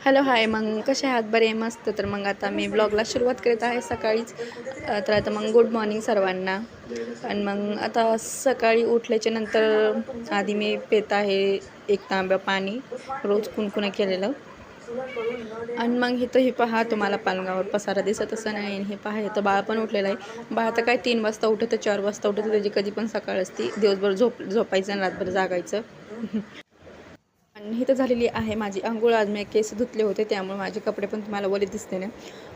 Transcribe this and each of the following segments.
Hello hi. मग कसे आहात? बरे मस्त. तर मग आता मी ब्लॉगला सुरुवात करत आहे सकाळीच. तर आता मग गुड मॉर्निंग सर्वांना. आणि मग आता सकाळी उठल्याच्या नंतर आधी मी पेत आहे एक तांब्या पाणी रोज कुणकुणं केलेलं. आणि मग हे तर हे पहा तुम्हाला पालगावर पसारा दिसत असं नाही आणि हे पहा तर बाळ पण उठलेलं आहे. बाळ तर काय तीन वाजता उठतं चार वाजता उठतं त्याची कधी पण सकाळ असती. दिवसभर झोप झोपायचं आणि रातभर जागायचं. आणि इथं झालेली आहे. माझी आंघोळ आज मी केस धुतले होते त्यामुळे माझे कपडे पण तुम्हाला वले दिसते ना.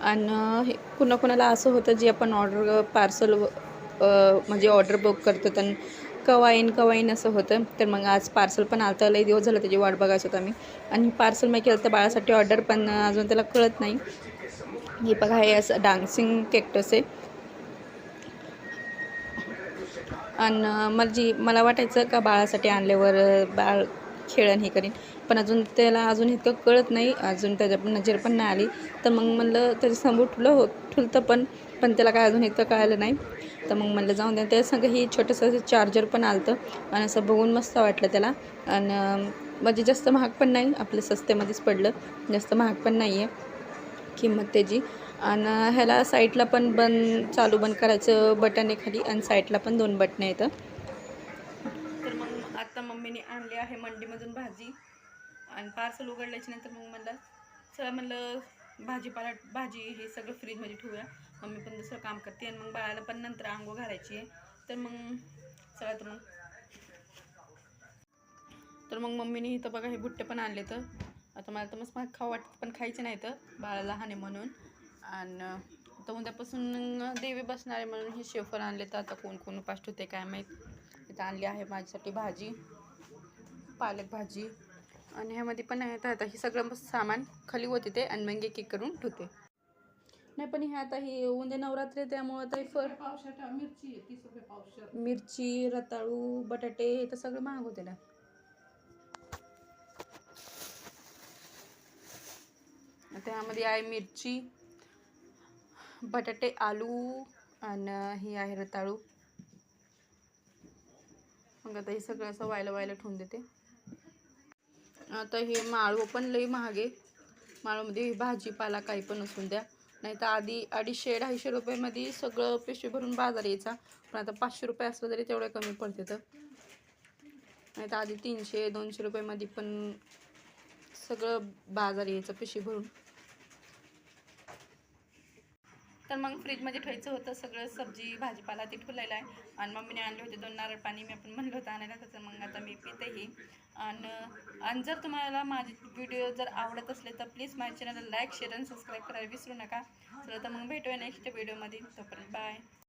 आणि हे कुणा कुणाला असं होतं जे आपण ऑर्डर पार्सल म्हणजे ऑर्डर बुक करतो तर कवा येईन कवा येईन असं होतं. तर मग आज पार्सल पण आता लई दिवस झालं त्याची वाट बघायचं होतं आम्ही. आणि पार्सल मी केलं तर बाळासाठी ऑर्डर पण अजून त्याला कळत नाही. हे बघा हे असं डान्सिंग केक्टस आहे. आणि मला जी मला वाटायचं का बाळासाठी आणल्यावर बाळ खेळण हे करीन. पण अजून त्याला अजून इतकं कळत नाही. अजून त्याच्या पण नजर पण नाही आली. तर मग म्हणलं त्याच्यासमोर ठुलं हो ठुलतं पण. पण त्याला काय अजून इतकं कळालं नाही. तर मग म्हणलं जाऊन द्या त्या संग ही छोटंसं असं चार्जर पण आलं आणि असं बघून मस्त वाटलं त्याला. आणि म्हणजे जास्त महाग पण नाही. आपलं सस्त्यामध्येच पडलं. जास्त महाग पण नाही आहे किंमत त्याची. आणि ह्याला साईडला पण बंद चालू बंद करायचं बटन आहे खाली. आणि साईडला पण दोन बटन येतं आहे मंडीमधून भाजी. आणि पार्सल उघडल्याच्या नंतर मग म्हणलं चला म्हणलं भाजीपाला भाजी हे सगळं फ्रीजमध्ये ठेवूया. मम्मी पण दुसरं काम करते आणि मग बाळाला पण नंतर आंघोळ घालायची आहे. तर मग चला तर मग. तर मग मम्मीने इथं बघा हे भुट्टे पण आणले तर आता मला तर मस्त खाऊ वाटत पण खायचे नाही तर बाळाला लहान आहे म्हणून. आणि आता उद्यापासून देवी बसणारे म्हणून हे शेफर आणले तर आता कोण कोण उपास ठेवते काय माहीत. इथं आणली आहे माझ्यासाठी भाजी. पालक भाजी आणि ह्यामध्ये पण आहे तर आता हे सगळं सामान खाली होते ते आणि मग एक एक करून ठेवते. नाही पण हे आता हे उद्या नवरात्री त्यामुळं आता पावसाळा मिरची मिरची रताळू बटाटे हे तर सगळं महाग होते ना. त्यामध्ये आहे मिरची बटाटे आलू आणि ही आहे रताळू. मग आता हे सगळं असं व्हायला व्हायला ठेवून देते. आता हे माळू पण लई महाग आहे. माळवमध्ये भाजीपाला काही पण असून द्या. नाही तर आधी अडीचशे अडीचशे रुपयामध्ये सगळं पिशवी भरून बाजार यायचा. पण आता पाचशे रुपये असलं तरी तेवढे कमी पडते तर. नाही तर आधी तीनशे दोनशे रुपयामध्ये पण सगळं बाजार यायचं पिशवी भरून. तर मग फ्रीजमध्ये ठेवायचं होतं सगळं सब्जी भाजीपाला ते ठेवलेलं आहे. आणि मम्मीने आणले होते दोन नारळ पाणी मी आपण म्हणलं होतं आणायला त्याचं मग आता मी पितही. आणि आणि जर तुम्हाला माझे व्हिडिओ जर आवडत असले तर प्लीज माझ्या चॅनलला लाईक शेअर आणि सबस्क्राईब करायला विसरू नका. चला तर मग भेटूया नेक्स्ट व्हिडिओमध्ये तोपर्यंत बाय